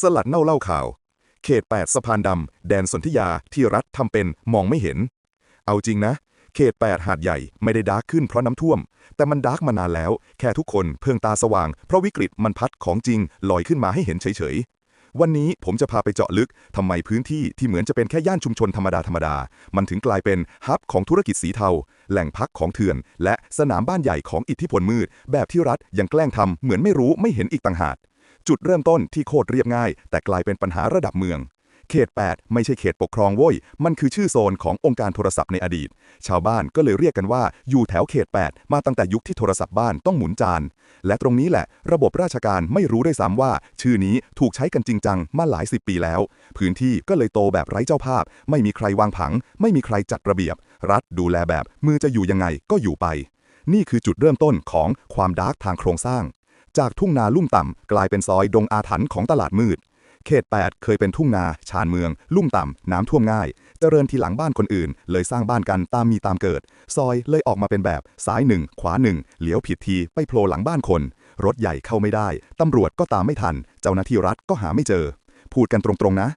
สลัดเน่าเล่าข่าว เขต 8 สะพานดำ แดนสนธิยาที่รัฐทำเป็นมองไม่เห็น เอาจริงนะ เขต 8 หาดใหญ่ไม่ได้ดาร์กขึ้นเพราะน้ำท่วม แต่มันดาร์กมานานแล้ว แค่ทุกคนเพิ่งตาสว่าง เพราะวิกฤตมันพัดของจริงลอยขึ้นมาให้เห็นเฉยๆ วันนี้ผมจะพาไปเจาะลึกทำไมพื้นที่ที่เหมือนจะเป็นแค่ย่านชุมชนธรรมดาธรรมดา มันถึงกลายเป็นฮับของธุรกิจสีเทา แหล่งพักของเถื่อน และสนามบ้านใหญ่ของอิทธิพลมืด แบบที่รัฐยังแกล้งทำเหมือนไม่รู้ไม่เห็นอีกต่างหาก จุดเริ่มต้นที่โคตรเรียบง่าย แต่กลายเป็นปัญหาระดับเมือง เขต 8 ไม่ใช่เขตปกครองโว้ย มันคือชื่อโซนขององค์การโทรศัพท์ในอดีต ชาวบ้านก็เลยเรียกกันว่า อยู่แถวเขต 8 มาตั้งแต่ยุคที่โทรศัพท์บ้านต้องหมุนจาน และตรงนี้แหละ ระบบราชการไม่รู้ได้วยซ้ำว่า ชื่อนี้ถูกใช้กันจริงจังมาหลายสิบปีแล้ว พื้นที่ก็เลยโตแบบไร้เจ้าภาพ ไม่มีใครวางผัง ไม่มีใครจัดระเบียบ รัฐดูแลแบบมือจะอยู่ยังไงก็อยู่ไป นี่คือจุดเริ่มต้นของความดาร์กทางโครงสร้าง จากทุ่งนาลุ่มต่ำ กลายเป็นซอยดงอาถรรพ์ของตลาดมืด เขต 8 เคยเป็นทุ่งนา ชานเมือง ลุ่มต่ำ น้ำท่วมง่าย เจริญทีหลังบ้านคนอื่น เลยสร้างบ้านกันตามมีตามเกิด ซอยเลยออกมาเป็นแบบซ้ายหนึ่งขวาหนึ่งเลี้ยวผิดทีไปโผล่หลังบ้านคน รถใหญ่เข้าไม่ได้ ตำรวจก็ตามไม่ทัน เจ้าหน้าที่รัฐก็หาไม่เจอ พูดกันตรงๆนะ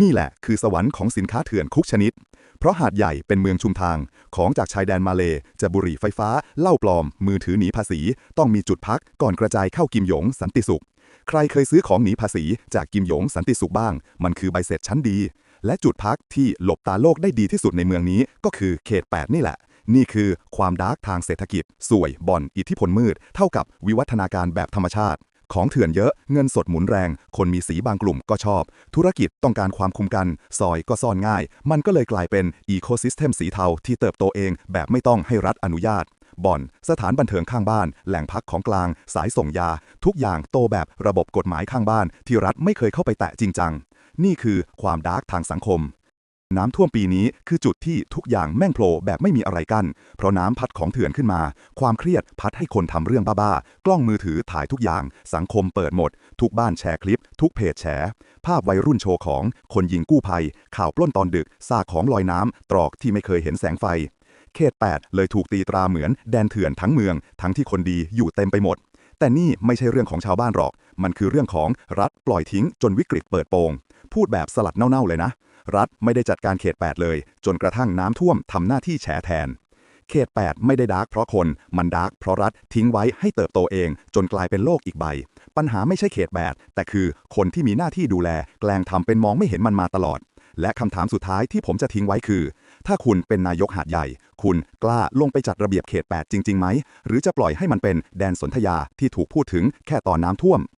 นี่แหละคือสวรรค์ของสินค้าเถื่อนคุกชนิด เพราะหาดใหญ่เป็นเมืองชุมทาง ของจากชายแดนมาเลจะบุหรี่ไฟฟ้า เหล้าปลอม มือถือหนีภาษี ต้องมีจุดพักก่อนกระจายเข้ากิมหยง สันติสุข ใครเคยซื้อของหนีภาษีจากกิมหยงสันติสุขบ้าง มันคือใบเสร็จชั้นดี และจุดพักที่หลบตาโลกได้ดีที่สุดในเมืองนี้ ก็คือเขต 8 นี่แหละ นี่คือความดาร์กทางเศรษฐกิจ สวยบ่อนอิทธิพลมืด เท่ากับวิวัฒนาการแบบธรรมชาติ ของเถื่อนเยอะ เงินสดหมุนแรง คนมีสีบางกลุ่มก็ชอบ ธุรกิจต้องการความคุมกัน ซอยก็ซ่อนง่าย มันก็เลยกลายเป็นอีโคซิสเต็มสีเทาที่เติบโตเองแบบไม่ต้องให้รัฐอนุญาต บ่อน สถานบันเทิงข้างบ้าน แหล่งพักของกลาง สายส่งยา ทุกอย่างโตแบบระบบกฎหมายข้างบ้าน ที่รัฐไม่เคยเข้าไปแตะจริงจัง นี่คือความดาร์กทางสังคม น้ำท่วมปีนี้คือจุดที่ทุกอย่างแม่งโผล่แบบไม่มีอะไรกัน้นเพราะน้ำพัดของเถื่อนขึ้นมา ความเครียดพัดให้คนทำเรื่องบ้าๆ กล้องมือถือถ่ายทุกอย่าง สังคมเปิดหมด ทุกบ้านแชร์คลิป ทุกเพจแชร์ ภาพวัยรุ่นโชว์ของ คนยิงกู้ภัย ข่าวปล้นตอนดึก ซากของลอยน้ำ ตรอกที่ไม่เคยเห็นแสงไฟ เขต 8 เลยถูกตีตราเหมือนแดนเถื่อนทั้งเมือง ทั้งที่คนดีอยู่เต็มไปหมด แต่นี่ไม่ใช่เรื่องของชาวบ้านหรอก มันคือเรื่องของรัฐปล่อยทิ้งจนวิกฤตเปิดโปง พูดแบบสลัดเน่าๆเลยนะ รัฐไม่ได้จัดการเขต 8 เลย จนกระทั่งน้ำท่วมทำหน้าที่แฉแทน เขต 8 ไม่ได้ดาร์กเพราะคน มันดาร์กเพราะรัฐทิ้งไว้ให้เติบโตเอง จนกลายเป็นโลกอีกใบ ปัญหาไม่ใช่เขต 8 แต่คือคนที่มีหน้าที่ดูแล แกล้งทำเป็นมองไม่เห็นมันมาตลอด และคำถามสุดท้ายที่ผมจะทิ้งไว้คือ ถ้าคุณเป็นนายกหาดใหญ่ คุณกล้าลงไปจัดระเบียบเขต 8 จริงๆไหม หรือจะปล่อยให้มันเป็นแดนสนธยาที่ถูกพูดถึงแค่ตอนน้ำท่วม